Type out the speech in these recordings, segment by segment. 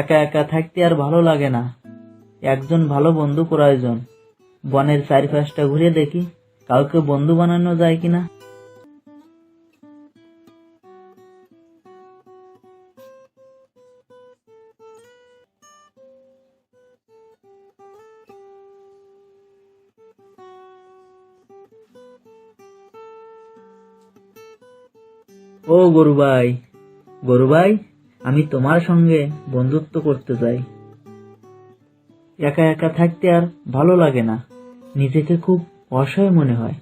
একা একা থাকতে আর ভালো লাগে না। একজন ভালো বন্ধু প্রয়োজন। বনের চারিপাশটা ঘুরে দেখি, কাউকে বন্ধু বানানো যায় কিনা। ও গরু ভাই গরু ভাই আমি তোমার সঙ্গে বন্ধুত্ব করতে চাই। একা একা থাকতে আর ভালো লাগে না। নিজেকে খুব অসহায় মনে হয়।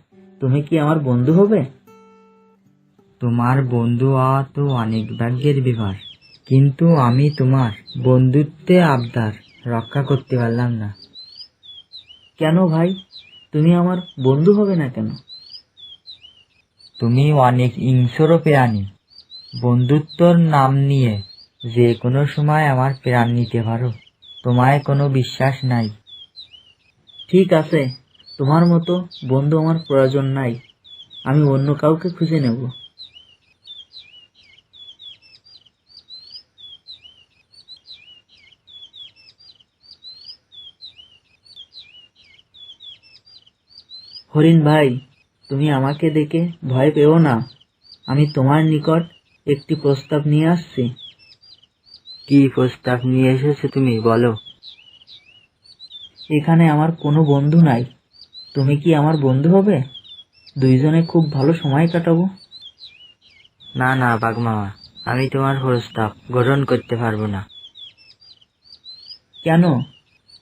তুমি কি আমার বন্ধু হবে? তোমার বন্ধু হওয়া তো অনেক ভাগ্যের ব্যাপার। কিন্তু আমি তোমার বন্ধুত্বে আবদার রক্ষা করতে পারলাম না। কেন ভাই? তুমি আমার বন্ধু হবে না কেন? তুমি অনেক হিংস্র প্রাণী বন্ধুত্বর নাম নিয়ে যে কোনো সময় আমার প্রাণ নিতে পারো। তোমায় কোনো বিশ্বাস নাই। ঠিক আছে, তোমার মতো বন্ধু আমার প্রয়োজন নাই। আমি অন্য কাউকে খুঁজে নেব। হরিণ ভাই, তুমি আমাকে দেখে ভয় পেও না। আমি তোমার নিকট একটি প্রস্তাব নিয়ে আসছি। কি প্রস্তাব নিয়ে এসেছ তুমি বলো। এখানে আমার কোনো বন্ধু নাই। তুমি কি আমার বন্ধু হবে? দুইজনে খুব ভালো সময় কাটাবো। না না বাগমামা আমি তোমার প্রস্তাব গ্রহণ করতে পারব না। কেন?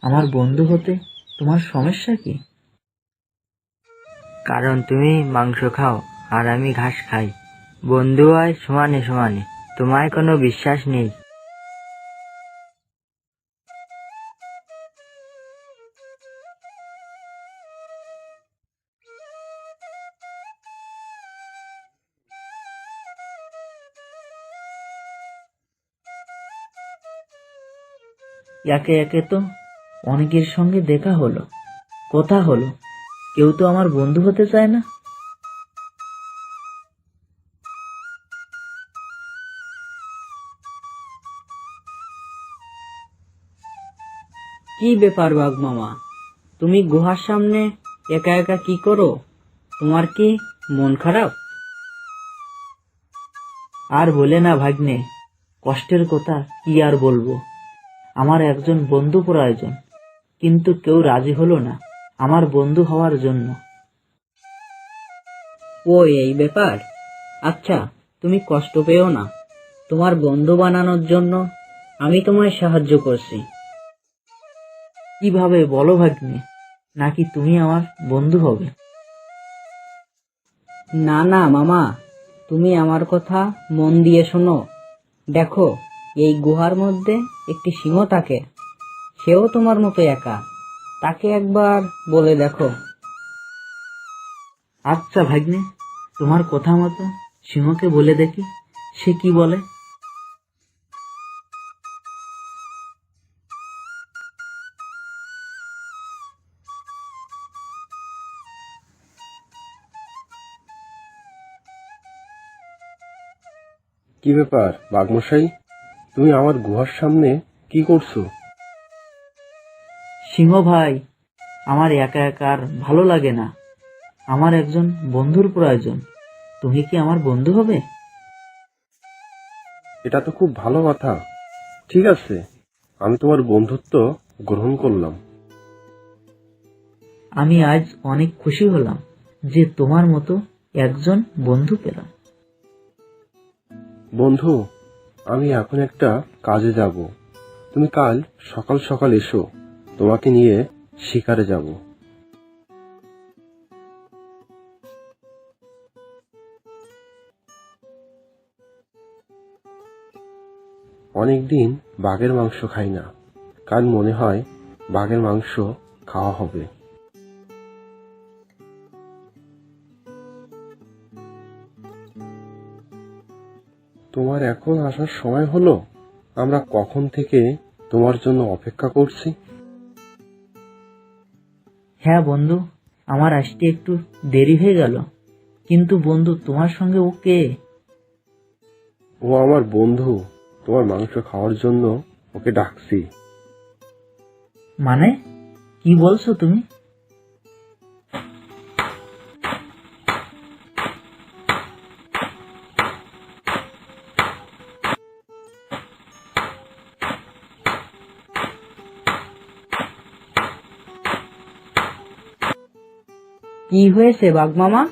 আমার বন্ধু হতে তোমার সমস্যা কি? কারণ তুমি মাংস খাও আর আমি ঘাস খাই। বন্ধু হয় সমানে সমানে তোমায় কোনো বিশ্বাস নেই। একে একে তো অনেকের সঙ্গে দেখা হলো, কথা হলো। কেউ তো আমার বন্ধু হতে চায় না। কি ব্যাপার বাঘ মামা? তুমি গুহার সামনে একা একা কি করো? তোমার কি মন খারাপ? আর বলে না ভাগ্নে, কষ্টের কথা কি আর বলব? আমার একজন বন্ধু প্রয়োজন কিন্তু কেউ রাজি হলো না আমার বন্ধু হওয়ার জন্য। ও এই ব্যাপার? আচ্ছা তুমি কষ্ট পেও না। তোমার বন্ধু বানানোর জন্য আমি তোমায় সাহায্য করছি। কীভাবে বলো ভাগ্নে নাকি তুমি আমার বন্ধু হবে? না না মামা তুমি আমার কথা মন দিয়ে শোনো। দেখো এই গুহার মধ্যে একটি সিংহ থাকে। সেও তোমার মতো একা। তাকে একবার বলে দেখো। আচ্ছা ভাগ্নে তোমার কথা মতো সিংহকে বলে দেখি সে কি বলে? কি ব্যাপার বাঘমশাই? তুমি আমার গুহার সামনে কি করছ? সিংহ ভাই আমার একা একা আর ভালো লাগে না। আমার একজন বন্ধুর প্রয়োজন। তুমি কি আমার বন্ধু হবে? এটা তো খুব ভালো কথা। ঠিক আছে আমি তোমার বন্ধুত্ব গ্রহণ করলাম। আমি আজ অনেক খুশি হলাম যে তোমার মতো একজন বন্ধু পেলাম। বন্ধু আমি এখন একটা কাজে যাব। তুমি কাল সকাল সকাল এসো। তোমাকে নিয়ে শিকারে যাব। অনেকদিন বাঘের মাংস খাই না। কাল মনে হয় বাঘের মাংস খাওয়া হবে। তোমার এখন আসার সময় হলো। আমরা কখন থেকে তোমার জন্য অপেক্ষা করছি? হ্যাঁ বন্ধু আমার আসতে একটু দেরি হয়ে গেল। কিন্তু বন্ধু তোমার সঙ্গে ও কে? ও আমার বন্ধু তোমার মাংস খাওয়ার জন্য ওকে ডাকছি। মানে? কি বলছো তুমি? কি হয়েছে বাঘমামা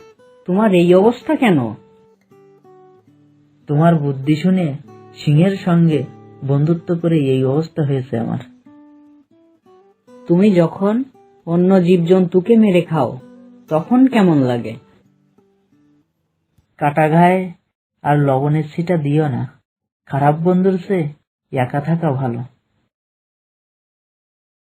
তোমার এই অবস্থা কেন? তোমার বুদ্ধি শুনে সিংহের সঙ্গে বন্ধুত্ব করে এই অবস্থা হয়েছে আমার। তুমি যখন অন্য জীবজন্তুকে মেরে খাও তখন কেমন লাগে? কাটা ঘায়ে আর লবণের ছিটা দিও না। খারাপ বন্ধুর সে একা থাকা ভালো।